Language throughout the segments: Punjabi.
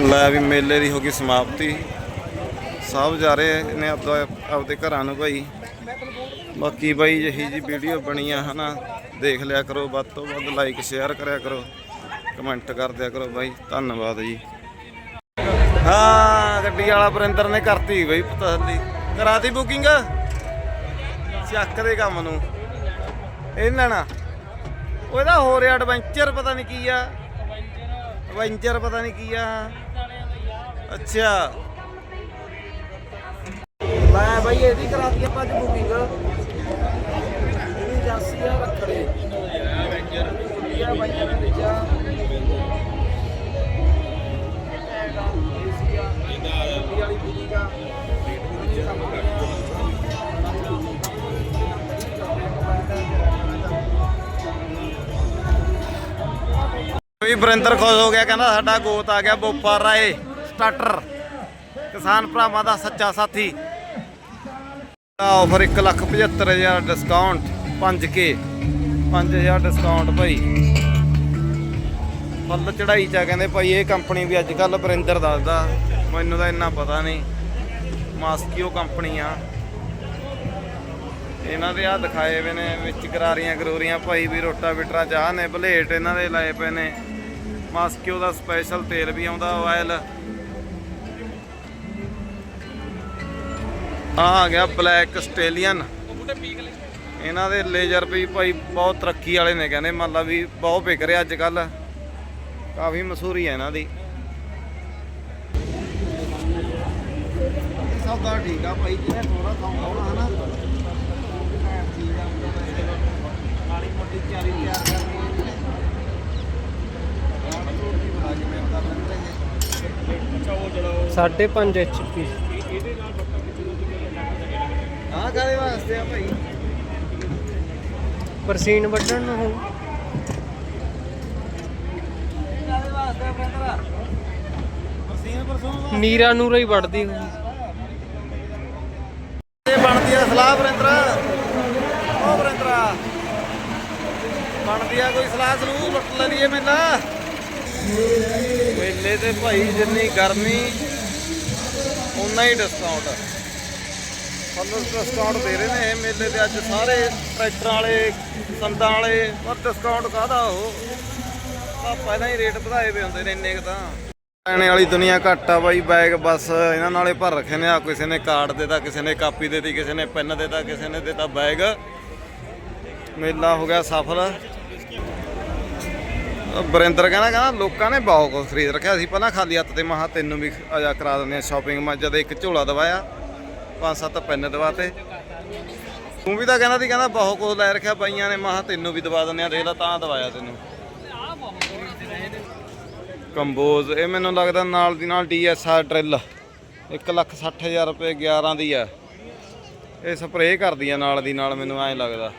ਲੈ ਵੀ ਮੇਲੇ ਦੀ ਹੋ ਗਈ ਸਮਾਪਤੀ। ਸਭ ਜਾ ਰਹੇ ਨੇ ਆਪਦਾ, ਆਪਦੇ ਘਰਾਂ ਨੂੰ ਭਾਈ। ਬਾਕੀ ਬਾਈ ਜਿਹੀ ਜੀ ਵੀਡੀਓ ਬਣੀ ਆ ਹਨਾ, ਦੇਖ ਲਿਆ ਕਰੋ, ਵੱਧ ਤੋਂ ਵੱਧ ਲਾਈਕ ਸ਼ੇਅਰ ਕਰਿਆ ਕਰੋ ਕਮੈਂਟ ਕਰ ਦਿਆ ਕਰੋ ਬਾਈ। ਧੰਨਵਾਦ ਜੀ। ਹਾਂ, ਗੱਡੀ ਵਾਲਾ ਪਰਿੰਦਰ ਨੇ ਕਰਤੀ ਬਈ ਤਸੱਲੀ ਕਰਾਤੀ ਬੁਕਿੰਗ ਚੱਕ ਦੇ ਕੰਮ ਨੂੰ। ਇਹ ਲੈਣਾ। ਉਹਦਾ ਹੋਰ ਐਡਵੈਂਚਰ ਪਤਾ ਨਹੀਂ ਕੀ ਆ। ਐਡਵੈਂਚਰ ਪਤਾ ਨਹੀਂ ਕੀ ਆ। ਅੱਛਾ। ਲੈ ਬਾਈ ਇਹਦੀ ਕਰਾਤੀ ਆਪਾਂ ਅੱਜ ਬੁਕਿੰਗ ਵੀ ਵਰਿੰਦਰ ਖੁਸ਼ ਹੋ ਗਿਆ, ਕਹਿੰਦਾ ਸਾਡਾ ਗੋਤ ਆ ਗਿਆ ਬੋਪਾ ਰਾਏ, ਸਟਾਰਟਰ। ਕਿਸਾਨ ਭਰਾਵਾਂ ਦਾ ਸੱਚਾ ਸਾਥੀ। ਆਫਰ 175000 ਡਿਸਕਾਊਂਟ 5k 5000 ਡਿਸਕਾਊਂਟ ਭਾਈ ਫੁੱਲ ਚੜਾਈ ਚਾ ਕਹਿੰਦੇ ਭਾਈ, ਇਹ ਕੰਪਨੀ ਵੀ ਅੱਜ ਕੱਲ ਵਰਿੰਦਰ ਦੱਸਦਾ। ਮੈਨੂੰ ਤਾਂ ਇੰਨਾ ਪਤਾ ਨਹੀਂ ਮਾਸਕੀਓ ਕੰਪਨੀ ਆ। ਇਹਨਾਂ ਦੇ ਆ ਦਿਖਾਏ ਵੇ ਨੇ, ਵਿੱਚ ਕਰਾਰੀਆਂ ਕਰੂਰੀਆਂ ਭਾਈ ਵੀ ਰੋਟਾ ਬਿਟਰਾ ਚਾਹ ਨੇ, ਬਲੇਟ ਇਹਨਾਂ ਦੇ ਲਾਏ ਪਏ ਨੇ। ਮਾਸਕਿਓ ਦਾ ਸਪੈਸ਼ਲ ਤੇਲ ਵੀ ਆਉਂਦਾ ਆਇਲ ਆ ਗਿਆ ਬਲੈਕ ਆਸਟ੍ਰੇਲੀਅਨ ਇਹਨਾਂ ਦੇ ਲੇਜ਼ਰ ਵੀ ਭਾਈ ਬਹੁਤ ਤਰੱਕੀ ਵਾਲੇ ਨੇ, ਕਹਿੰਦੇ ਮੰਨ ਲਾ ਵੀ ਬਹੁਤ ਵਿਕ ਰਿਹਾ ਅੱਜ ਕੱਲ ਕਾਫੀ ਮਸ਼ਹੂਰੀ ਹੈ ਇਹਨਾਂ ਦੀ। ਸੌਦਾ ਠੀਕ ਆ ਭਾਈ ਜਿਹਨੇ ਥੋੜਾ ਖਾਉਣਾ ਹਨਾ? 5.5 ਐਚਪੀ ਹਾਂ ਕਾਦੇ ਵਾਸਤੇ ਆ ਭਾਈ? ਪਰਸੀਨ ਵੱਢਣ ਨੂੰ ਹੋ ਕਾਦੇ ਵਾਸਤੇ ਆ ਬ੍ਰਦਰ ਪਰਸੀਨ ਪਰਸੋਂ ਨੀਰਾ ਨੂਰਾ ਹੀ ਵੱਢਦੀ ਹੁੰਦੀ। ਇਹ ਬਣਦੀ ਆ ਸਲਾਹ ਬ੍ਰਦਰ ਉਹ ਬ੍ਰਦਰ ਬਣਦੀ ਆ ਕੋਈ ਸਲਾਹ ਸਲੂਹ ਲੁੱਟ ਲੈਣੀ ਹੈ ਮੇਲਾ ਮੇਲੇ ਤੇ ਭਾਈ ਜਿੰਨੀ ਗਰਮੀ ਉਨਾ ਹੀ ਡਿਸਕਾਊਂਟ ਫੁੱਲ ਡਿਸਕਾਊਂਟ ਦੇ ਰਹੇ ਨੇ ਇਹ ਮੇਲੇ ਤੇ ਅੱਜ ਸਾਰੇ ਟਰੈਕਟਰਾਂ ਵਾਲੇ, ਸੰਦਾਂ ਵਾਲੇ ਪਰ ਡਿਸਕਾਊਂਟ ਕਾਹਦਾ ਉਹ? ਆ ਪਹਿਲਾਂ ਹੀ ਰੇਟ ਵਧਾਏ ਵੇ ਹੁੰਦੇ ਨੇ ਇੰਨੇ ਕੁ ਤਾਂ। ਲੈਣੇ ਵਾਲੀ ਦੁਨੀਆ ਘੱਟ ਆ ਬਾਈ ਬੈਗ ਬਸ ਇਹਨਾਂ ਨਾਲੇ ਭਰ ਰੱਖੇ ਨੇ ਆ, ਕਿਸੇ ਨੇ ਕਾਰਡ ਦੇਤਾ, ਕਿਸੇ ਨੇ ਕਾਪੀ ਦੇਤੀ, ਕਿਸੇ ਨੇ ਪੈਨ ਦੇਤਾ, ਕਿਸੇ ਨੇ ਦੇਤਾ ਬੈਗ ਮੇਲਾ ਹੋ ਗਿਆ ਸਫਲ। ਬਰਿੰਦਰ ਕਹਿੰਦਾ ਕਹਿੰਦਾ ਲੋਕਾਂ ਨੇ ਬਹੁਤ ਕੁਝ ਖਰੀਦ ਰੱਖਿਆ ਸੀ। ਪਹਿਲਾਂ ਖਾਲੀ ਹੱਥ ਤੇ ਮਹਾ ਤੈਨੂੰ ਵੀ ਆਜਾ ਕਰਾ ਦਿੰਦੇ ਆ ਸ਼ਾਪਿੰਗ ਮੈਂ ਜਦ ਇੱਕ ਝੋਲਾ ਦਵਾਇਆ, ਪੰਜ ਸੱਤ ਪੈਨ ਦਵਾਤੇ। ਤੂੰ ਵੀ ਤਾਂ ਕਹਿੰਦਾ ਸੀ, ਕਹਿੰਦਾ ਬਹੁਤ ਕੁਝ ਲੈ ਰੱਖਿਆ ਬਾਈਆਂ ਨੇ। ਮਹਾ ਤੈਨੂੰ ਵੀ ਦਵਾ ਦਿੰਦੇ ਆ, ਦੇਖ ਲੈ, ਤਾਂ ਦਵਾਇਆ ਤੈਨੂੰ। ਕੰਬੋਜ਼, ਇਹ ਮੈਨੂੰ ਲੱਗਦਾ ਨਾਲ ਦੀ ਨਾਲ ਡੀਐਸਆਰ ਡਰਿਲ। 160000 ਰੁਪਏ 11 ਦੀ ਆ। ਇਹ ਸਪਰੇਅ ਕਰਦੀ ਆ ਨਾਲ ਦੀ ਨਾਲ, ਮੈਨੂੰ ਐਂ ਲੱਗਦਾ।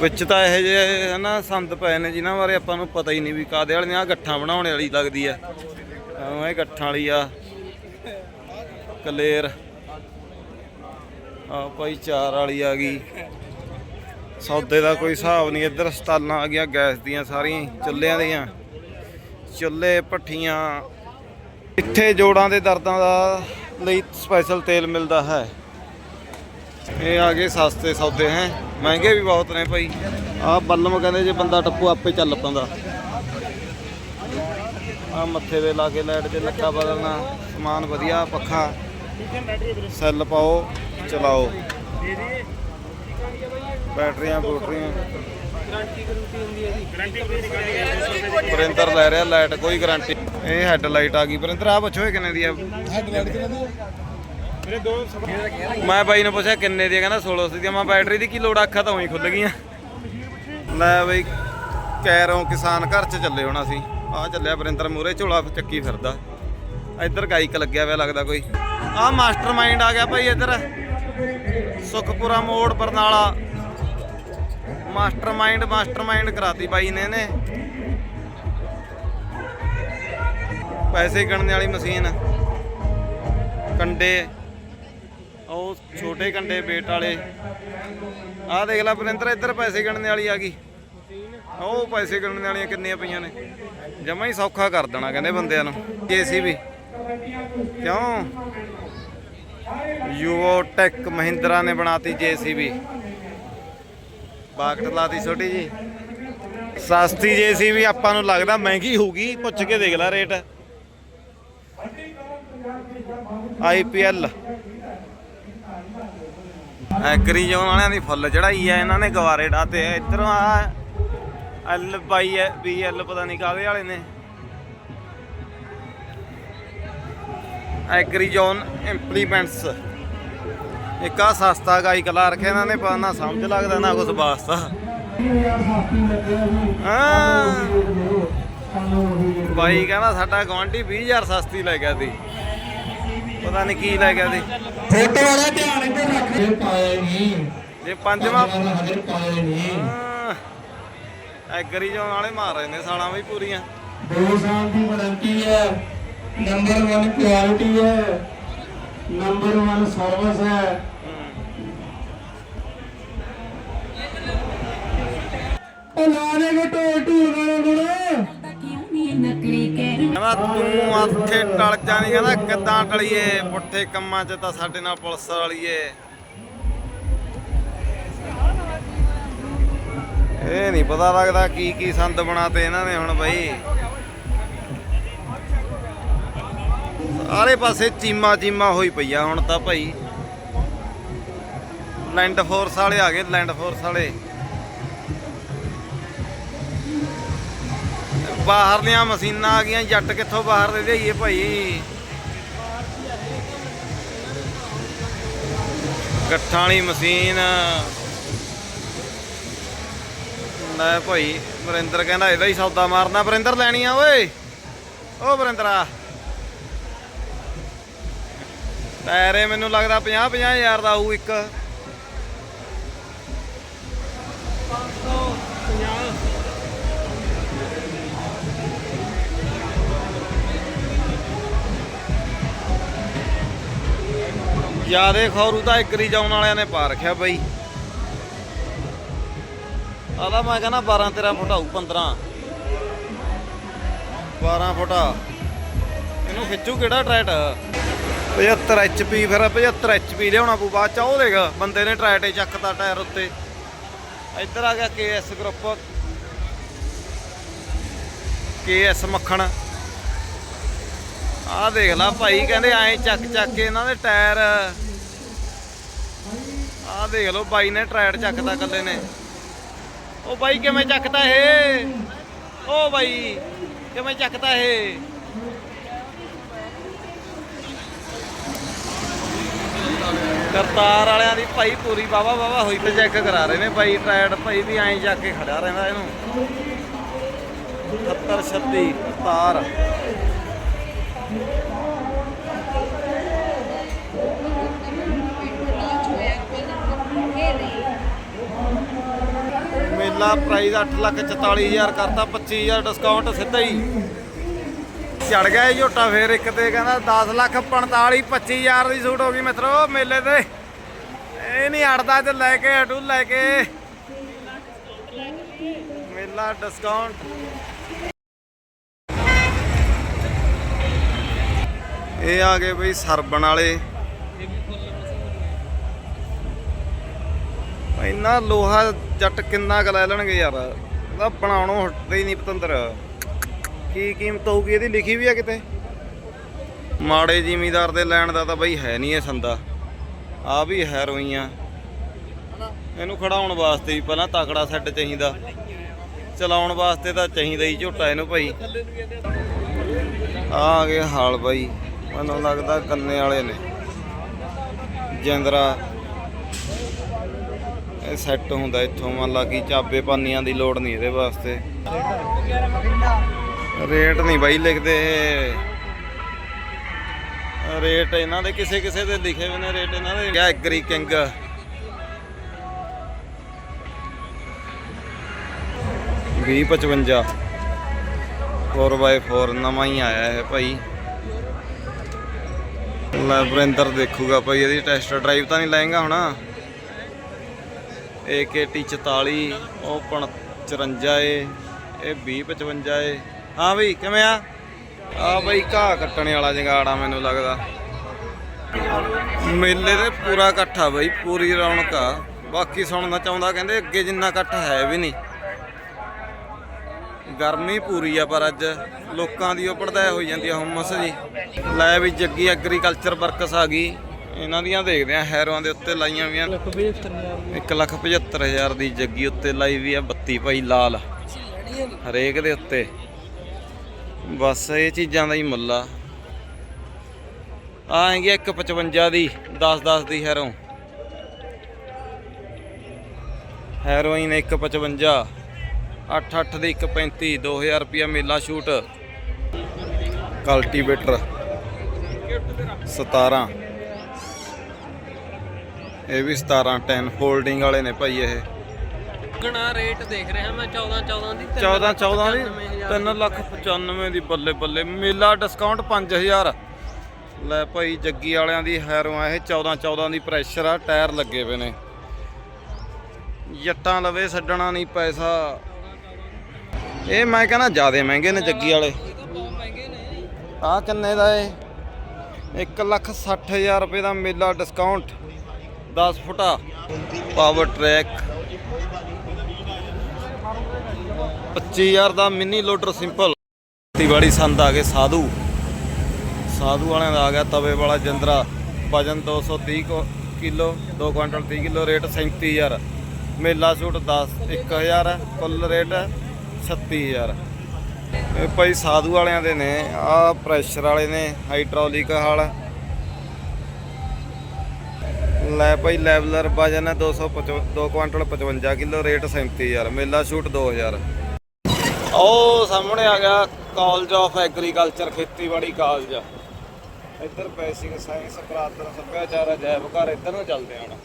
ਵਿੱਚ ਤਾਂ ਇਹ ਜੇ ਹਨਾ ਸੰਦ ਪਏ ਨੇ ਜਿਨ੍ਹਾਂ ਬਾਰੇ ਆਪਾਂ ਨੂੰ ਪਤਾ ਹੀ ਨਹੀਂ ਵੀ ਕਾਦੇ ਵਾਲੇ ਨੇ ਆ ਗੱਠਾਂ ਬਣਾਉਣ ਵਾਲੀ ਲੱਗਦੀ ਆ। ਐਵੇਂ ਇਹ ਗੱਠਾਂ ਵਾਲੀ ਆ। ਕਲੇਰ। ਆ ਭਾਈ ਚਾਰ ਵਾਲੀ ਆ ਗਈ। ਸੌਦੇ ਦਾ ਕੋਈ ਹਿਸਾਬ ਨਹੀਂ, ਇੱਧਰ ਸਟਾਲਾਂ ਆ ਗਈਆਂ, ਗੈਸ ਦੀਆਂ ਸਾਰੀਆਂ ਚੁੱਲ੍ਹਿਆਂ ਦੀਆਂ। ਚੁੱਲ੍ਹੇ, ਭੱਠੀਆਂ। ਇੱਥੇ ਜੋੜਾਂ ਦੇ ਦਰਦਾਂ ਦਾ ਲਈ ਸਪੈਸ਼ਲ ਤੇਲ ਮਿਲਦਾ ਹੈ। ਇਹ ਆ ਗਏ ਸਸਤੇ ਸੌਦੇ, ਹੈ? ਮਹਿੰਗੇ ਵੀ ਬਹੁਤ ਨੇ ਭਾਈ। ਆਹ ਬੱਲਮ ਕਹਿੰਦੇ ਜੇ ਬੰਦਾ ਟੱਪੂ, ਆਪੇ ਚੱਲ ਪੈਂਦਾ। ਆ ਮੱਥੇ ਦੇ ਲਾ ਕੇ ਲਾਈਟ ਤੇ ਲੱਕਾ ਬਦਲਣਾ, ਸਮਾਨ ਵਧੀਆ, ਪੱਖਾ। ਸੈੱਲ ਪਾਓ, ਚਲਾਓ। ਬੈਟਰੀਆਂ, ਬੂਟਰੀਆਂ। ਗਾਰੰਟੀ ਗਰੰਟੀ ਹੁੰਦੀ ਹੈ ਜੀ ਵਰਿੰਦਰ ਲੈ ਰਿਹਾ, ਲਾਈਟ, ਕੋਈ ਗਾਰੰਟੀ। ਇਹ ਹੈੱਡ ਲਾਈਟ ਆ ਗਈ। ਵਰਿੰਦਰ ਆ? ਪੁੱਛੋ ਕਿੰਨੇ ਦੀ ਆ? ਮੈਂ ਬਾਈ ਨੂੰ ਪੁੱਛਿਆ ਕਿੰਨੇ ਦੀ ਕਹਿੰਦਾ 1600 ਦੀ ਆ। ਮੈਂ ਬੈਟਰੀ ਦੀ ਕੀ ਲੋੜ ਆਖਾ ਅੱਖਾਂ ਤਾਂ ਉਹੀ ਖੁੱਲ ਗਈਆਂ। ਲੈ ਬਈ ਕੈਰੋਂ ਕਿਸਾਨ ਘਰ ਚ ਚੱਲੇ ਹੋਣਾ ਸੀ। ਆ ਚੱਲਿਆ ਵਰਿੰਦਰ ਮੂਰੇ ਝੋਲਾ ਚੱਕੀ ਫਿਰਦਾ। ਇੱਧਰ ਗਾਇਕ ਲੱਗਿਆ ਹੋਇਆ ਲੱਗਦਾ ਕੋਈ। ਆ ਮਾਸਟਰਮਾਈਂਡ ਆ ਗਿਆ ਭਾਈ ਇੱਧਰ। ਸੁਖਪੁਰਾ ਮੋੜ, ਬਰਨਾਲਾ। ਮਾਸਟਰਮਾਈਂਡ ਮਾਸਟਰਮਾਈਂਡ ਕਰਾਤੀ ਬਾਈ ਨੇ ਇਹਨੇ। ਪੈਸੇ ਗਣਨੇ ਵਾਲੀ ਮਸ਼ੀਨ। ਕੰਡੇ ਉਹ ਛੋਟੇ ਕੰਡੇ ਵੇਟ ਵਾਲੇ। ਆਹ ਦੇਖ ਲੈ ਵਰਿੰਦਰ ਇੱਧਰ ਪੈਸੇ ਗਣਨੇ ਵਾਲੀ ਆ ਗਈ। ਉਹ ਪੈਸੇ ਗਿਣਨ ਵਾਲੀਆਂ ਕਿੰਨੀਆਂ ਪਈਆਂ ਨੇ। ਜਮਾ ਹੀ ਸੌਖਾ ਕਰ ਦੇਣਾ ਕਹਿੰਦੇ ਬੰਦਿਆਂ ਨੂੰ। ਜੀਸੀਬੀ ਕਿਉਂ? ਯੂਵੋ ਟੈਕ ਮਹਿੰਦਰਾ ਨੇ ਬਣਾਤੀ ਜੀਸੀਬੀ। ਬਾਗਟ ਲਾਤੀ ਛੋਟੀ ਜੀ। ਸਸਤੀ ਜੀਸੀਬੀ ਆਪਾਂ ਨੂੰ ਲੱਗਦਾ ਮਹਿੰਗੀ ਹੋਊਗੀ। ਪੁੱਛ ਕੇ ਦੇਖ ਲੈ ਰੇਟ। ਆਈਪੀਐਲ ਐਗਰੀ ਜ਼ੋਨ ਵਾਲਿਆਂ ਦੀ ਫੁੱਲ ਚੜਾਈ ਐ ਇਹਨਾਂ ਨੇ ਗਵਾਰੇ ਡਾਤੇ ਇਧਰੋਂ ਆ ਐਲ ਬਾਈ ਬੀ ਐਲ ਪਤਾ ਨਹੀਂ ਕਾਹਦੇ ਵਾਲੇ ਨੇ। Agri zone implements. ਇੱਕ ਆ ਸਸਤਾ ਗਾਈ ਕਲਾ ਰੱਖਿਆ ਇਹਨਾਂ ਨੇ, ਪਰ ਨਾ ਸਮਝ ਲੱਗਦਾ, ਨਾ ਕੁਛ ਵਾਸਤਾ। ਹਾਂ। ਬਾਈ ਕਹਿੰਦਾ ਸਾਡਾ ਗਵਾਂਢੀ 20000 ਸਸਤੀ ਲੈ ਗਿਆ ਸੀ। ਪਤਾ ਨਹੀਂ ਕੀ ਲੈ ਗਿਆ ਸੀ ਫੋਟੋ ਵਾਲਾ ਧਿਆਨ ਇੱਧਰ ਰੱਖ। ਇਹ ਪਾਇਆ ਨਹੀਂ। ਜੇ ਪੰਜਵਾਂ ਹਜੇ ਪਾਇਆ ਨਹੀਂ। ਐਗਰੀ ਜ਼ੋਨ ਵਾਲੇ ਮਾਰ ਰਹੇ ਨੇ ਸਾਲਾਂ ਵੀ ਪੂਰੀਆਂ। 2 ਸਾਲ ਦੀ ਵਾਰੰਟੀ ਹੈ। ਨੰਬਰ 1 ਕੁਆਲਿਟੀ ਹੈ। ਨੰਬਰ 1 ਸਰਵਿਸ ਹੈ। ਉਹ ਲਾਣੇ ਕੋ ਢੂਲ ਗਾਣਾ ਗੁਣਾ ਕਹਿੰਦਾ ਤੂੰ ਆਥੇ ਟਲ ਜਾਣੀ, ਕਹਿੰਦਾ ਕਿੱਦਾਂ ਟਲੀਏ? ਪੁੱਠੇ ਕੰਮਾਂ 'ਚ ਤਾਂ ਸਾਡੇ ਨਾਲ ਪੁਲਿਸ ਵਾਲੀਏ ਇਹ ਨਹੀਂ ਪਤਾ ਲੱਗਦਾ ਕੀ ਕੀ ਸੰਦ ਬਣਾਤੇ ਇਹਨਾਂ ਨੇ ਹੁਣ ਬਈ। ਸਾਰੇ ਪਾਸੇ ਚੀਮਾ ਚੀਮਾ ਹੋਈ ਪਈਆ ਹੁਣ ਤਾਂ ਭਾਈ। ਲੈਂਡ ਫੋਰਸ ਵਾਲੇ ਆ ਗਏ, ਲੈਂਡ ਫੋਰਸ ਵਾਲੇ। ਬਾਹਰਲੀਆਂ ਮਸ਼ੀਨਾਂ ਆ ਗਈਆਂ, ਜੱਟ ਕਿੱਥੋਂ ਬਾਹਰ ਦੇ ਲਿਆਈਏ ਭਾਈ? ਗੱਠਾਂ ਵਾਲੀ ਮਸ਼ੀਨ। ਲੈ ਭਾਈ, ਵਰਿੰਦਰ ਕਹਿੰਦਾ ਇਹਦਾ ਹੀ ਸੌਦਾ ਮਾਰਨਾ। ਵਰਿੰਦਰ ਲੈਣੀ ਆ ਓਏ। ਓ ਵਰਿੰਦਰਾ। ਟਾਇਰੇ ਮੈਨੂੰ ਲੱਗਦਾ 50 50 ਹਜ਼ਾਰ ਦਾ ਆਊ ਇੱਕ। ਜਿਆਦੇ ਖੌਰੂ ਤਾਂ ਇੱਕਰੀ ਜਾਉਣ ਵਾਲਿਆਂ ਨੇ ਪਾ ਰੱਖਿਆ ਬਈ। ਆਦਾ ਮੈਂ ਕਹਿੰਦਾ 12 13 ਫੁੱਟ ਆਊ 15 12 ਫੁੱਟ ਆ। ਇਹਨੂੰ ਖਿੱਚੂ ਕਿਹੜਾ ਟਰੈਟ? 75 ਐਚਪੀ ਫਿਰ 75 ਐਚਪੀ ਲਿਆਉਣਾ ਪਊ ਬਾਅਦ ਚ, ਉਹ ਦੇਖ, ਬੰਦੇ ਨੇ ਟਰੈਟ ਚੱਕਤਾ ਟਾਇਰ ਉੱਤੇ। ਇੱਧਰ ਆ ਗਿਆ ਕੇਐਸ ਗਰੁੱਪ। ਕੇਐਸ ਮੱਖਣ। ਆਹ ਦੇਖ ਲਾ ਭਾਈ, ਕਹਿੰਦੇ ਐਂ ਚੱਕ ਚੱਕ ਕੇ ਇਹਨਾਂ ਦੇ ਟਾਇਰ। ਆਹ ਦੇਖ ਲਓ ਬਾਈ ਨੇ ਟਾਇਰ ਚੱਕਦਾ ਕੱਲੇ ਨੇ। ਉਹ ਬਾਈ ਕਿਵੇਂ ਚੱਕਦਾ ਇਹ? ਉਹ ਬਾਈ, ਕਿਵੇਂ ਚੱਕਦਾ ਇਹ? ਕਰਤਾਰ ਵਾਲਿਆਂ ਦੀ ਭਾਈ ਪੂਰੀ ਵਾਵਾ ਵਾਵਾ ਹੋਈ ਤੇ ਚੈੱਕ ਕਰਾ ਰਹੇ ਨੇ ਭਾਈ ਟਾਇਰ ਭਾਈ ਵੀ ਐਂ ਜਾ ਕੇ ਖੜਾ ਰਹਿੰਦਾ ਇਹਨੂੰ। 70 36 ਕਰਤਾਰ। ਮੇਲਾ ਪ੍ਰਾਈਸ 8 ਲੱਖ 44000 ਕਰਤਾ 25000 ਡਿਸਕਾਊਂਟ ਸਿੱਧਾ ਹੀ। ਚੜ ਗਿਆ ਇਹ ਝੋਟਾ ਫੇਰ ਇੱਕ ਤੇ, ਕਹਿੰਦਾ 10 ਲੱਖ 45 25000 ਦੀ ਸੂਟ ਹੋ ਗਈ ਮਿੱਤਰੋ ਮੇਲੇ ਤੇ। ਇਹ ਨਹੀਂ ਅੜਦਾ ਤੇ ਲੈ ਕੇ ਹਟੂ ਲੈ ਕੇ। ਮੇਲਾ ਡਿਸਕਾਊਂਟ ਇਹ ਆ ਗਏ ਬਈ ਸਰਬਣ ਵਾਲੇ। ਇੰਨਾ ਲੋਹਾ ਜੱਟ ਕਿੰਨਾ ਕੁ ਲੈ ਲੈਣਗੇ ਯਾਰ। ਇਹਦਾ ਬਣਾਉਣੋਂ ਹਟਦੇ ਹੀ ਨਹੀਂ ਪਤੰਦਰ। ਕੀ ਕੀਮਤ ਹੋਊਗੀ ਇਹਦੀ? ਲਿਖੀ ਵੀ ਆ ਕਿਤੇ? ਮਾੜੇ ਜ਼ਿਮੀਦਾਰ ਦੇ ਲੈਣ ਦਾ ਤਾਂ ਬਈ ਹੈ ਨਹੀਂ ਇਹ ਸੰਦਾ। ਆ ਵੀ ਹੈ ਹੈਰੋਈਆਂ ਇਹਨੂੰ ਖੜਾਉਣ ਵਾਸਤੇ ਵੀ ਪਹਿਲਾਂ ਤਕੜਾ ਸੈੱਟ ਚਾਹੀਦਾ। ਚਲਾਉਣ ਵਾਸਤੇ ਤਾਂ ਚਾਹੀਦਾ ਹੀ ਝੋਟਾ ਇਹਨੂੰ ਭਾਈ। ਆ ਗਏ ਹਾਲ ਬਾਈ। ਮੈਨੂੰ ਲੱਗਦਾ ਕੰਨੇ ਵਾਲੇ ਨੇ। ਜਿੰਦਰਾ, ਇਹ ਸੈੱਟ ਹੁੰਦਾ ਇੱਥੋਂ, ਮੰਨ ਲਾ ਕਿ ਚਾਬੇ ਪਾਨੀਆਂ ਦੀ ਲੋੜ ਨਹੀਂ ਇਹਦੇ ਵਾਸਤੇ। ਰੇਟ ਨਹੀਂ ਬਾਈ ਲਿਖਦੇ ਰੇਟ ਇਹਨਾਂ ਦੇ ਕਿਸੇ ਕਿਸੇ ਦੇ ਲਿਖੇ ਹੋਏ ਨੇ ਰੇਟ ਇਹਨਾਂ ਦੇ। ਐਗਰੀ ਕਿੰਗ ਵੀਹ ਪਚਵੰਜਾ। 4x4 ਨਵਾਂ ਹੀ ਆਇਆ ਹੈ ਭਾਈ। ਲੈ ਵਰਿੰਦਰ ਦੇਖੂਗਾ ਭਾਈ, ਇਹਦੀ ਟੈਸਟ ਡਰਾਈਵ ਤਾਂ ਨਹੀਂ ਲਾਏਗਾ ਹੁਣ। AKT 44 ਉਹ ਪਣ 54 ਏ, ਇਹ 20 55 ਏ। ਹਾਂ ਬਈ, ਕਿਵੇਂ ਆ? ਆ ਬਈ ਘਾਹ ਕੱਟਣੇ ਵਾਲਾ ਜੰਗਾੜ ਮੈਨੂੰ ਲੱਗਦਾ। ਮੇਲੇ ਤੇ ਪੂਰਾ ਇਕੱਠਾ ਬਈ, ਪੂਰੀ ਰੌਣਕ ਆ। ਬਾਕੀ ਸੁਣਨਾ ਚਾਹੁੰਦਾ, ਕਹਿੰਦੇ ਅੱਗੇ ਜਿੰਨਾ ਇਕੱਠ ਹੈ ਵੀ ਨਹੀਂ। ਗਰਮੀ ਪੂਰੀ ਆ ਪਰ ਅੱਜ ਲੋਕਾਂ ਦੀ ਉਹ ਪੜਦਾ ਹੋਈ ਜਾਂਦੀ ਆ ਹੁਮਸ ਜੀ। ਲੈ ਵੀ ਜੱਗੀ ਐਗਰੀਕਲਚਰ ਵਰਕਸ ਆ ਗਈ। ਇਹਨਾਂ ਦੀਆਂ ਦੇਖਦੇ ਆ ਹੈਰੋਆਂ ਦੇ ਉੱਤੇ ਲਾਈਆਂ ਵੀਆਂ। ਲੱਖ 75000 ਇੱਕ ਲੱਖ 75000 ਦੀ ਜੱਗੀ ਉੱਤੇ ਲਾਈ ਵੀ ਆ ਬੱਤੀ ਭਾਈ ਲਾਲ। ਹਰੇਕ ਦੇ ਉੱਤੇ। ਬਸ ਇਹ ਚੀਜ਼ਾਂ ਦਾ ਹੀ ਮੁੱਲ ਆ। ਆ ਹੈਗੀ 155 ਦੀ 10 10 ਦੀ ਹੈਰੋ। ਹੈਰੋਇਨ 155 8 8 ਦੀ 135 2000 ਰੁਪਿਆ ਮੇਲਾ ਸ਼ੂਟ ਕਲਟੀਵੇਟਰ 17 ਇਹ ਵੀ 17 10 ਫੋਲਡਿੰਗ ਵਾਲੇ ਨੇ ਭਾਈ ਇਹ। ਗਣਾ ਰੇਟ ਦੇਖ ਰਿਹਾ ਮੈਂ 14 14 ਦੀ 14 14 ਦੀ 3 ਲੱਖ 95 ਦੀ ਬੱਲੇ ਬੱਲੇ। ਮੇਲਾ ਡਿਸਕਾਊਂਟ 5000 ਲੈ ਭਾਈ ਜੱਗੀ ਵਾਲਿਆਂ ਦੀ ਹੈਰੋ ਆ ਇਹ 14 14 ਦੀ ਪ੍ਰੈਸ਼ਰ ਆ ਟਾਇਰ ਲੱਗੇ ਪਏ ਨੇ। ਜੱਟਾਂ ਲਵੇ ਛੱਡਣਾ ਨਹੀਂ ਪੈਸਾ ਇਹ ਮੈਂ ਕਹਿੰਦਾ ਜਿਆਦੇ ਮਹਿੰਗੇ ਨੇ ਜੱਗੀ ਵਾਲੇ। ਆ ਕਿੰਨੇ ਦਾ ਏ 1 ਲੱਖ 60000 ਰੁਪਏ ਦਾ ਮੇਲਾ ਡਿਸਕਾਊਂਟ 10 ਫੁੱਟਾ। ਪਾਵਰ ਟਰੈਕ 25000 ਦਾ ਮਿੰਨੀ ਲੋਡਰ ਸਿੰਪਲ ਖੇਤੀਬਾੜੀ ਸੰਦ ਆ ਗਏ ਸਾਧੂ। ਸਾਧੂ ਵਾਲਿਆਂ ਦਾ ਆ ਗਿਆ ਤਵੇ ਵਾਲਾ ਜੰਦਰਾ। ਵਜਨ 230 ਕੋ- ਕਿਲੋ 2 ਕੁਇੰਟਲ 30 ਕਿਲੋ ਰੇਟ 37000 ਮੇਲਾ ਸੂਟ 10 1000 ਹੈ, ਕੁੱਲ ਰੇਟ 36000 ਇਹ ਭਾਈ ਸਾਧੂ ਵਾਲਿਆਂ ਦੇ ਨੇ, ਆ ਪ੍ਰੈਸ਼ਰ ਵਾਲੇ ਨੇ, ਹਾਈਡ੍ਰੋਲਿਕ ਹਾਲ। ਲੈ ਭਾਈ ਲੈਵਲਰ ਵਜਨ ਹੈ 255 2 ਕੁਇੰਟਲ 55 ਕਿਲੋ, ਰੇਟ 37000 ਮੇਲਾ ਸ਼ੂਟ 2000 ਉਹ ਸਾਹਮਣੇ ਆ ਗਿਆ ਕਾਲਜ ਆਫ ਐਗਰੀਕਲਚਰ, ਖੇਤੀਬਾੜੀ ਕਾਲਜ। ਇੱਧਰ ਬੇਸਿਕ ਸਾਇੰਸ, ਪ੍ਰਾਤਨ ਸੱਭਿਆਚਾਰ ਅਜੈਬ ਘਰ, ਇੱਧਰ ਨੂੰ ਚੱਲਦੇ ਹਨ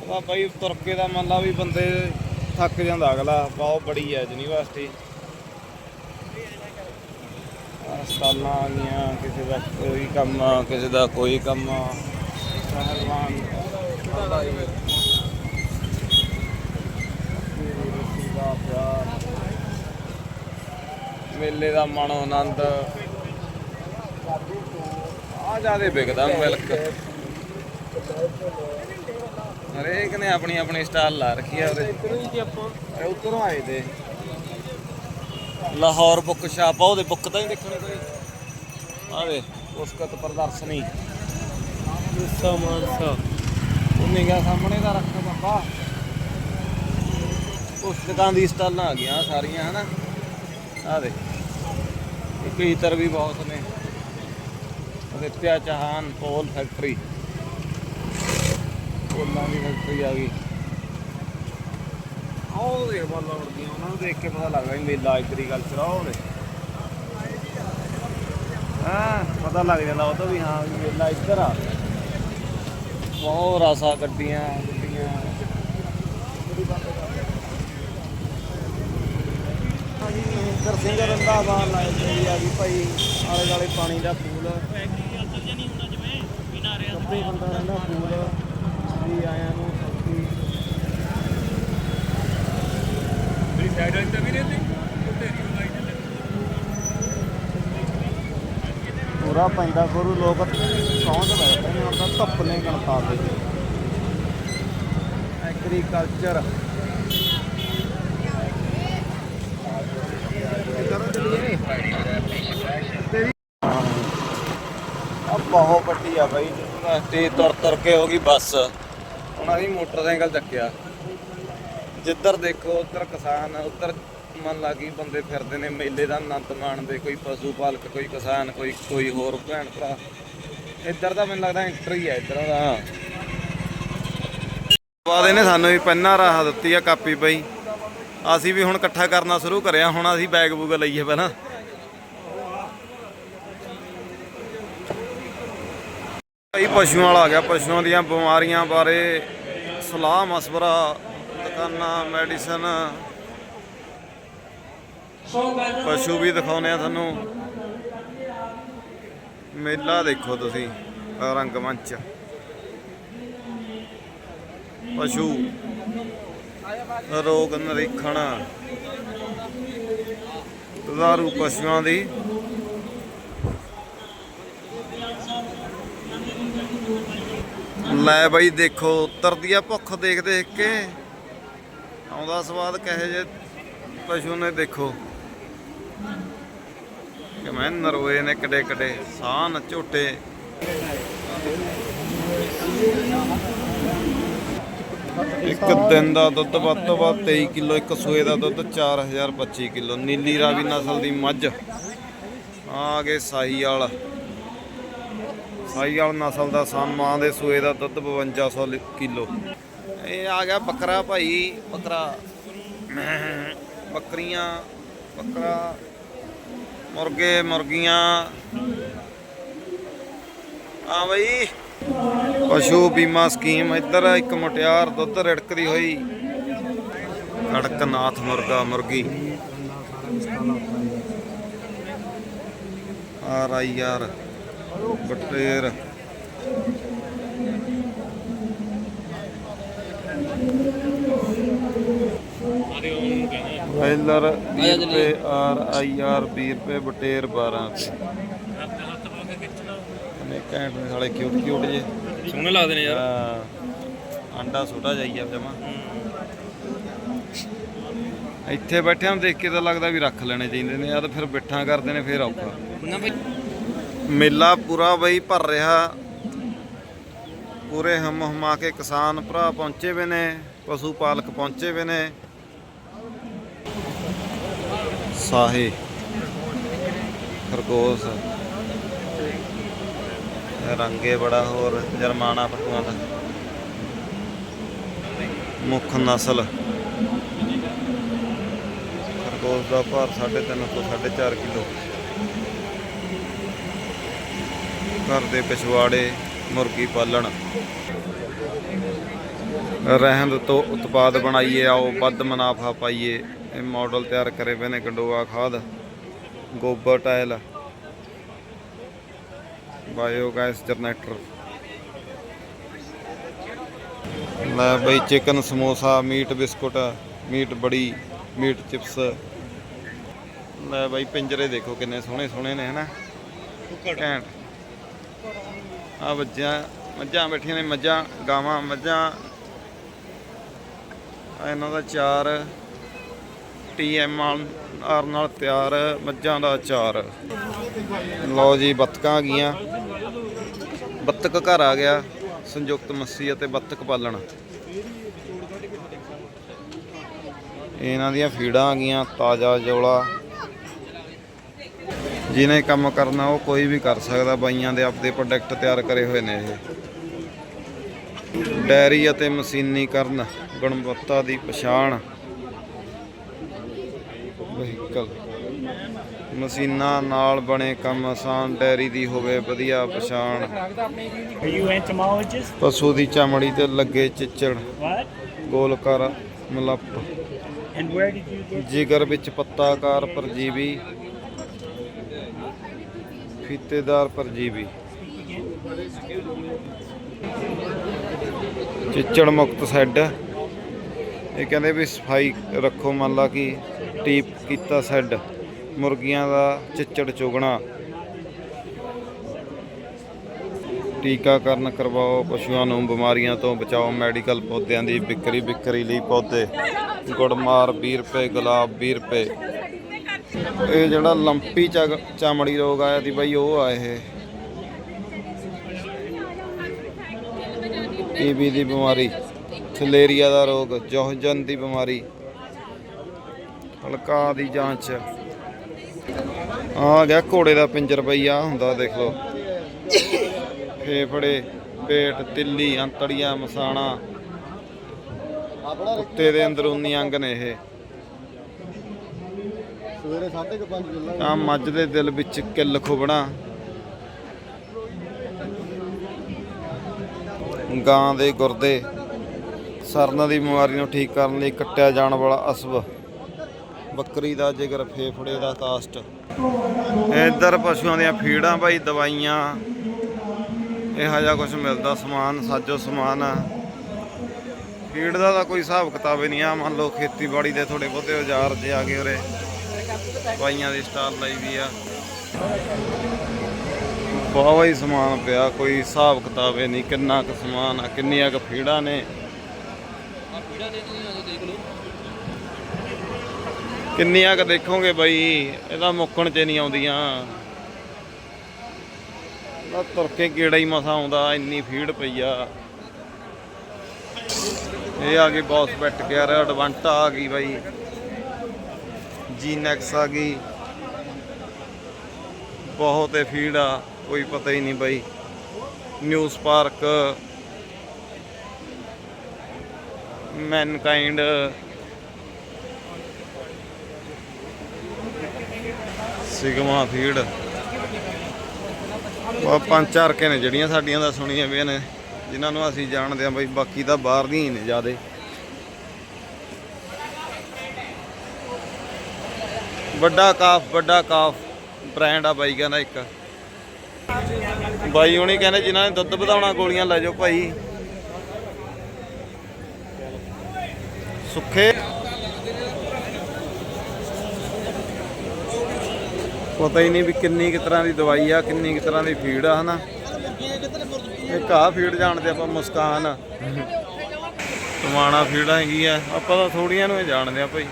ਉਹਦਾ ਭਾਈ ਤੁਰਕੇ ਦਾ ਮੰਨ ਲਾ ਵੀ ਬੰਦੇ ਥੱਕ ਜਾਂਦਾ ਅਗਲਾ, ਬਹੁਤ ਬੜੀ ਹੈ ਯੂਨੀਵਰਸਿਟੀ। ਹਸਪਤਾਲਾਂ ਆ ਗਈਆਂ, ਕਿਸੇ ਦਾ ਕੋਈ ਕੰਮ, ਕਿਸੇ ਦਾ ਕੋਈ ਕੰਮ। ਪਹਿਲਵਾਨ ਦਾ ਪਿਆਰ। ਮੇਲੇ ਦਾ ਮਨ ਆਨੰਦ। ਆ ਜਿਆਦੇ ਵਿਕਦਾ ਮਿਲਕ। ਹਰੇਕ ਨੇ ਆਪਣੀ ਆਪਣੀ ਸਟਾਲ ਲਾ ਰੱਖੀ ਆ ਉਹਦੇ। ਉੱਧਰੋਂ ਆਏ ਤੇ। ਲਾਹੌਰ ਬੁੱਕ ਸ਼ਾਪ ਆ ਉਹਦੇ ਬੁੱਕ ਤਾਂ ਹੀ ਦੇਖਣੇ ਕੋਈ। ਆ ਵੇ ਉਸਕਤ ਪ੍ਰਦਰਸ਼ਨੀ। ਗੁੱਸਾ ਮਾਨਸਾ। ਉਹਨੇ ਸਾਹਮਣੇ ਦਾ ਰੱਖ ਬਾਬਾ। ਪੁਸਤਕਾਂ ਦੀ ਸਟਾਲਾਂ ਆ ਗਈਆਂ ਸਾਰੀਆਂ ਹਨਾ। ਆ ਦੇ ਇੱਕ ਇਤਰ ਵੀ ਬਹੁਤ ਨੇ। ਰਿਤਿਆ ਚਹਾਨ ਪੋਲ ਫੈਕਟਰੀ। ਪੋਲਾਂ ਦੀ ਫੈਕਟਰੀ ਆ ਗਈ। ਆਹ ਦੇਖ ਬਾਲਾ ਉੜਦੀਆਂ ਉਹਨਾਂ ਨੂੰ ਦੇਖ ਕੇ ਪਤਾ ਲੱਗਦਾ ਵੀ ਮੇਲਾ ਐਗਰੀਕਲਚਰ ਆ ਉਹ ਦੇ ਹਾਂ ਪਤਾ ਲੱਗ ਜਾਂਦਾ ਉਹ ਤੋਂ ਵੀ ਹਾਂ ਵੀ ਮੇਲਾ ਇੱਧਰ ਆ। ਬਹੁਤ ਰਾਸਾ ਗੱਡੀਆਂ ਗੱਡੀਆਂ। ਹਾਂਜੀ ਮਹਿੰਦਰ ਸਿੰਘ ਰੰਧਾਵਾ ਲਾਇਬ੍ਰੇਰੀ ਆ ਗਈ ਭਾਈ ਆਲੇ ਦੁਆਲੇ ਪਾਣੀ ਦਾ ਪੂਲ। ਕੱਪੜੇ ਬੰਦਾ ਰਹਿੰਦਾ ਪੂਲ। ਵੀ ਆਇਆਂ ਨੂੰ ਸੌਖੀ। ਪੂਰਾ ਪੈਂਦਾ ਗੁਰੂ ਲੋਕ ਪਹੁੰਚ ਬੈਠੇ ਨੇ ਹੁਣ ਤਾਂ ਧੁੱਪ ਨੇ ਗਣਤਾ ਦੇ ਐਗਰੀਕਲਚਰ ਆ ਬਹੁਤ ਵੱਡੀ ਆ ਬਾਈ। ਯੂਨੀਵਰਸਿਟੀ ਤੁਰ ਤੁਰ ਕੇ ਹੋ ਗਈ ਬੱਸ। ਹੁਣ ਅਸੀਂ ਮੋਟਰਸਾਈਕਲ ਚੱਕਿਆ। ਜਿੱਧਰ ਦੇਖੋ, ਉੱਧਰ ਕਿਸਾਨ, ਉੱਧਰ ਮਨ ਲੱਗੀ ਬੰਦੇ ਫਿਰਦੇ ਨੇ, ਮੇਲੇ ਦਾ ਆਨੰਦ ਮਾਣਦੇ, ਕੋਈ ਪਸ਼ੂ ਪਾਲਕ, ਕੋਈ ਕਿਸਾਨ, ਕੋਈ ਕੋਈ ਹੋਰ ਭੈਣ ਭਰਾ। ਇੱਧਰ ਦਾ ਮੈਨੂੰ ਲੱਗਦਾ ਐਂਟਰੀ ਆ, ਇੱਧਰ ਦਾ। ਬਾਅਦ ਇਹਨੇ ਸਾਨੂੰ ਵੀ ਪੈਨਾਂ ਰਾਹ ਦਿੱਤੀ ਆ ਕਾਪੀ ਪਈ। ਅਸੀਂ ਵੀ ਹੁਣ ਇਕੱਠਾ ਕਰਨਾ ਸ਼ੁਰੂ ਕਰਿਆ, ਹੁਣ ਅਸੀਂ ਬੈਗ ਬੂਗ ਲਈਏ ਪਹਿਲਾਂ। ਭਾਈ ਪਸ਼ੂਆਂ ਵਾਲਾ ਆ ਗਿਆ, ਪਸ਼ੂਆਂ ਦੀਆਂ ਬਿਮਾਰੀਆਂ ਬਾਰੇ ਸਲਾਹ, ਮਸ਼ਵਰਾ, ਦੁਕਾਨਾਂ, ਮੈਡੀਸਨ। ਪਸ਼ੂ ਵੀ ਦਿਖਾਉਨੇ ਆ ਤੁਹਾਨੂੰ। ਮੇਲਾ ਦੇਖੋ ਤੁਸੀਂ, ਰੰਗਮੰਚ। ਪਸ਼ੂ ਰੋਗ ਨਿਰੀਖਣ। ਦੁਧਾਰੂ ਪਸ਼ੂਆਂ ਦੀ। ਲੈ ਬਾਈ ਦੇਖੋ ਉਤਰਦੀ ਆ ਭੁੱਖ ਦੇਖ ਦੇਖ ਕੇ। ਆਉਂਦਾ ਸਵਾਦ ਕਹੇ ਜੇ ਪਸ਼ੂ ਨੇ ਦੇਖੋ। ਕਿ ਮੈਂ ਨਰੋਏ ਨੇ ਕਡੇ ਕਡੇ, ਸਾਨ ਝੋਟੇ। ਇੱਕ ਦਿਨ ਦਾ ਦੁੱਧ ਵੱਧ ਤੋਂ ਵੱਧ 23 ਕਿਲੋ, ਇੱਕ ਸੂਏ ਦਾ ਦੁੱਧ 4025 ਕਿਲੋ। ਨੀਲੀ ਰਾਵੀ ਨਸਲ ਦੀ ਮੱਝ। ਆ ਗਏ ਸਾਈ ਵਾਲ। ਸਾਈ ਨਸਲ ਦਾ ਸਾਮਾਂ ਦੇ ਸੂਏ ਦਾ ਦੁੱਧ 5200 ਲੀ- ਕਿਲੋ। ਇਹ ਆ ਗਿਆ ਬੱਕਰਾ ਭਾਈ, ਬੱਕਰਾ। ਬੱਕਰੀਆਂ, ਬੱਕਰਾ, ਮੁਰਗੇ, ਮੁਰਗੀਆਂ। ਆ ਬਈ। ਪਸ਼ੂ ਬੀਮਾ ਸਕੀਮ, ਇੱਧਰ ਇੱਕ ਮੁਟਿਆਰ ਦੁੱਧ ਰਿੜਕਦੀ ਹੋਈ। ਕੜਕਨਾਥ ਮੁਰਗਾ, ਮੁਰਗੀ। ਆ ਰਾਈ ਯਾਰ। ਬਟੇਰ। ਪਹਿਲਰ 20 ਰੁਪਏ ਆਰ ਆਈ ਆਰ 20 ਰੁਪਏ ਬਟੇਰ 12 ਰੁਪਏ। ਨੇ ਘੈਂਟ ਨੇ ਸਾਲੇ ਕਿਊਟ ਕਿਊਟ ਜੇ। ਸੋਹਣੇ ਲੱਗਦੇ ਨੇ ਹਾਂ। ਆਂਡਾ ਛੋਟਾ ਜਾਈਆ ਜਮਾ। ਇੱਥੇ ਬੈਠਿਆਂ ਨੂੰ ਦੇਖ ਕੇ ਤਾਂ ਲੱਗਦਾ ਵੀ ਰੱਖ ਲੈਣੇ ਚਾਹੀਦੇ ਨੇ ਆ ਤਾਂ ਫਿਰ ਬਿੱਠਾਂ ਕਰਦੇ ਨੇ ਫਿਰ ਔਖਾ। ਮੇਲਾ ਪੂਰਾ ਬਈ ਭਰ ਰਿਹਾ। ਪੂਰੇ ਹਮ ਹਮਾ ਕੇ ਕਿਸਾਨ ਭਰਾ ਪਹੁੰਚੇ ਵੇ ਨੇ, ਪਸ਼ੂ ਪਾਲਕ ਪਹੁੰਚੇ ਵੇ ਨੇ। ਸਾਹੇ, ਖਰਗੋਸ਼। ਰੰਗੇ ਬੜਾ ਹੋਰ, ਜਰਮਾਨਾ ਪਸ਼ੂਆਂ ਦਾ। ਮੁੱਖ ਨਸਲ। ਖਰਗੋਸ਼ ਦਾ ਭਾਰ 3.5 ਤੋਂ 4.5 ਕਿਲੋ। ਘਰ ਦੇ ਪਿਛਵਾੜੇ, ਮੁਰਗੀ ਪਾਲਣ। ਰਹਿੰਦ ਤੋਂ ਉਤਪਾਦ ਬਣਾਈਏ, ਆਓ ਵੱਧ ਮੁਨਾਫਾ ਪਾਈਏ। ਇਹ ਮਾਡਲ ਤਿਆਰ ਕਰੇ ਪਏ ਨੇ ਗੰਡੋਆ ਖਾਦ, ਗੋਬਰ ਟਾਇਲ ਬਾਇਓਗੈਸ ਜਨਰੇਟਰ ਲੈ ਬਈ chicken samosa, meat biscuit, meat ਬੜੀ, ਮੀਟ ਚਿਪਸ। ਲੈ ਬਈ ਪਿੰਜਰੇ ਦੇਖੋ ਕਿੰਨੇ ਸੋਹਣੇ ਸੋਹਣੇ ਨੇ, ਹਨਾ? ਘੈਂਟ। ਆ ਬੱਚਿਆਂ ਮੱਝਾਂ ਬੈਠੀਆਂ ਨੇ, ਮੱਝਾਂ, ਗਾਵਾਂ, ਮੱਝਾਂ। ਆਹ ਇਹਨਾਂ ਦਾ ਚਾਰ। ਟੀਐਮ ਆਰ ਨਾਲ ਤਿਆਰ, ਮੱਝਾਂ ਦਾ ਚਾਰ। ਲਓ ਜੀ, ਬੱਤਕਾਂ ਆ ਗਈਆਂ। ਬੱਤਕ ਘਰ ਆ ਗਿਆ, ਸੰਯੁਕਤ ਮੱਸੀ ਅਤੇ ਬੱਤਕ ਪਾਲਣ। ਇਹਨਾਂ ਦੀਆਂ ਫੀਡਾਂ ਆ ਗਈਆਂ, ਤਾਜ਼ਾ ਜੋਲਾ ਜਿਹਨੇ ਕੰਮ ਕਰਨਾ ਉਹ ਕੋਈ ਵੀ ਕਰ ਸਕਦਾ ਬਾਈਆਂ ਦੇ ਆਪਦੇ ਪ੍ਰੋਡਕਟ ਤਿਆਰ ਕਰੇ ਹੋਏ ਨੇ ਇਹ ਡੈਰੀ ਅਤੇ ਮਸ਼ੀਨੀਕਰਨ ਗੁਣਵੱਤਾ ਦੀ ਪਛਾਣ ਵਹੀਕਲ ਮਸ਼ੀਨਾਂ ਨਾਲ ਬਣੇ ਕੰਮ ਆਸਾਨ ਡੈਰੀ ਦੀ ਹੋਵੇ ਵਧੀਆ ਪਛਾਣ? ਪਸ਼ੂ ਦੀ ਚਮੜੀ ਤੇ ਲੱਗੇ ਚਿੱਚੜ? ਗੋਲਕਾਰ ਮਲੱਪ? ਜਿਗਰ ਵਿੱਚ ਪੱਤਾਕਾਰ ਪਰਜੀਵੀ ਫੀਤੇਦਾਰ ਪਰਜੀਵੀ। ਚਿੱਚੜ ਮੁਕਤ ਸੈੱਡ ਇਹ ਕਹਿੰਦੇ ਵੀ ਸਫ਼ਾਈ ਰੱਖੋ, ਮੰਨ ਲਾ ਕਿ ਟੀਪ ਕੀਤਾ ਸੈੱਡ ਮੁਰਗੀਆਂ ਦਾ ਚਿੱਚੜ ਚੁਗਣਾ। ਟੀਕਾਕਰਨ ਕਰਵਾਓ, ਪਸ਼ੂਆਂ ਨੂੰ ਬਿਮਾਰੀਆਂ ਤੋਂ ਬਚਾਓ, ਮੈਡੀਕਲ ਪੌਦਿਆਂ ਦੀ ਵਿਕਰੀ ਵਿਕਰੀ ਲਈ ਪੌਦੇ। ਗੁੜਮਾਰ 20 ਰੁਪਏ, ਗੁਲਾਬ 20 ਰੁਪਏ। ਇਹ ਜਿਹੜਾ ਲੰਪੀ ਚਗ- ਚਮੜੀ ਰੋਗ ਆਇਆ ਸੀ ਬਾਈ, ਉਹ ਆ ਇਹ। ਟੀਬੀ ਦੀ ਬਿਮਾਰੀ, ਥਲੇਰੀਆ ਦਾ ਰੋਗ, ਜੋਹਜਨ ਦੀ ਬਿਮਾਰੀ, ਹਲਕਾ ਦੀ ਜਾਂਚ। ਆ ਗਿਆ ਘੋੜੇ ਦਾ ਪਿੰਜਰ ਬਈ ਆ ਹੁੰਦਾ ਦੇਖ ਲਓ। ਫੇਫੜੇ, ਪੇਟ, ਤਿੱਲੀ ਅੰਤੜੀਆਂ ਮਸਾਣਾ। ਕੁੱਤੇ ਦੇ ਅੰਦਰੂਨੀ ਅੰਗ ਨੇ ਇਹ। ਸਵੇਰੇ 5:30 ਕਿਲੋ ਆ ਮੱਝ ਦੇ ਦਿਲ ਵਿੱਚ ਕਿੱਲ ਖੁਬਣਾ। ਗਾਂ ਦੇ ਗੁਰਦੇ ਸਰਨ ਦੀ ਬਿਮਾਰੀ ਨੂੰ ਠੀਕ ਕਰਨ ਲਈ ਕੱਟਿਆ ਜਾਣ ਵਾਲਾ ਅਸਬ। ਬੱਕਰੀ ਦਾ ਜਿਗਰ ਫੇਫੜੇ ਦਾ ਕਾਸਟ ਇੱਧਰ ਪਸ਼ੂਆਂ ਦੀਆਂ ਫੀਡਾਂ ਭਾਈ ਦਵਾਈਆਂ। ਇਹੋ ਜਿਹਾ ਕੁਝ ਮਿਲਦਾ ਸਮਾਨ, ਸਾਜੋ ਸਮਾਨ। ਫੀਡ ਦਾ ਤਾਂ ਕੋਈ ਹਿਸਾਬ ਕਿਤਾਬ ਹੀ ਨਹੀਂ ਆ। ਮੰਨ ਲਓ ਖੇਤੀਬਾੜੀ ਦੇ ਥੋੜੇ ਬਹੁਤੇ ਔਜ਼ਾਰ ਜੇ ਆ ਗਏ ਉਰੇ। ਦਵਾਈਆਂ ਦੀ ਸਟਾਲ ਲਾਈ ਵੀ ਆ। ਬਹੁਤ ਹੀ ਸਮਾਨ ਪਿਆ ਕੋਈ ਹਿਸਾਬ ਕਿਤਾਬ ਨਹੀਂ ਕਿੰਨਾ ਕੁ ਸਮਾਨ ਆ ਕਿੰਨੀਆਂ ਕੁ ਫੀੜਾਂ ਨੇ। ਆ ਪੀੜਾ ਨੇ ਤੁਸੀਂ ਆ ਦੇਖ ਲਓ। ਕਿੰਨੀਆਂ ਕੁ ਦੇਖੋਗੇ ਬਾਈ ਇਹਦਾ ਮੁੱਕਣ ਚ ਨਹੀਂ ਆਉਂਦੀਆਂ। ਨਾ ਤੁਰ ਕੇ ਕੀੜਾ ਹੀ ਮਸਾ ਆਉਂਦਾ ਇੰਨੀ ਫੀਡ ਪਈ ਆ। ਇਹ ਆ ਗਈ ਬੌਸ ਬੈਟ ਕੇ ਆ ਰਿਹਾ ਐਡਵਾਂਟਾ ਆ ਗਈ ਬਾਈ। ਜੀਨੈਕਸ ਆ ਗਈ। ਬਹੁਤ ਹੈ ਫੀਡ ਆ, ਕੋਈ ਪਤਾ ਹੀ ਨਹੀਂ ਬਾਈ। News park Mankind Sigma feed ਉਹ ਪੰਜ ਚਾਰ ਕੇ ਨੇ ਜਿਹੜੀਆਂ ਸਾਡੀਆਂ ਦਾ ਸੁਣੀਆਂ ਵੀ ਨੇ ਜਿਨ੍ਹਾਂ ਨੂੰ ਅਸੀਂ ਜਾਣਦੇ ਆ ਬਈ, ਬਾਕੀ ਤਾਂ ਬਾਹਰ ਦੀਆਂ ਹੀ ਨੇ ਜਿਆਦੇ। ਵੱਡਾ ਕਾਫ ਵੱਡਾ ਕਾਫ ਬ੍ਰਾਂਡ ਆ ਬਾਈ ਕਹਿੰਦਾ ਇੱਕ। ਬਾਈ ਹੁਣੀ ਕਹਿੰਦੇ ਜਿਨ੍ਹਾਂ ਨੇ ਦੁੱਧ ਵਧਾਉਣਾ, ਗੋਲੀਆਂ ਲੈ ਜਾਓ ਭਾਈ। ਸੁੱਖੇ। ਪਤਾ ਹੀ ਨਹੀਂ ਵੀ ਕਿੰਨੀ ਕਿ ਤਰ੍ਹਾਂ ਦੀ ਦਵਾਈ ਆ, ਕਿੰਨੀ ਕਿ ਤਰ੍ਹਾਂ ਦੀ ਫੀਡ ਆ, ਹਨਾ। ਇੱਕ ਆਹ ਫੀਡ ਜਾਣਦੇ ਆਪਾਂ, ਮੁਸਕਾਨ। ਟਮਾਣਾ ਫੀਡ ਹੈਗੀ ਆ। ਆਪਾਂ ਤਾਂ ਥੋੜੀਆਂ ਨੂੰ ਹੀ ਜਾਣਦੇ ਆ ਭਾਈ।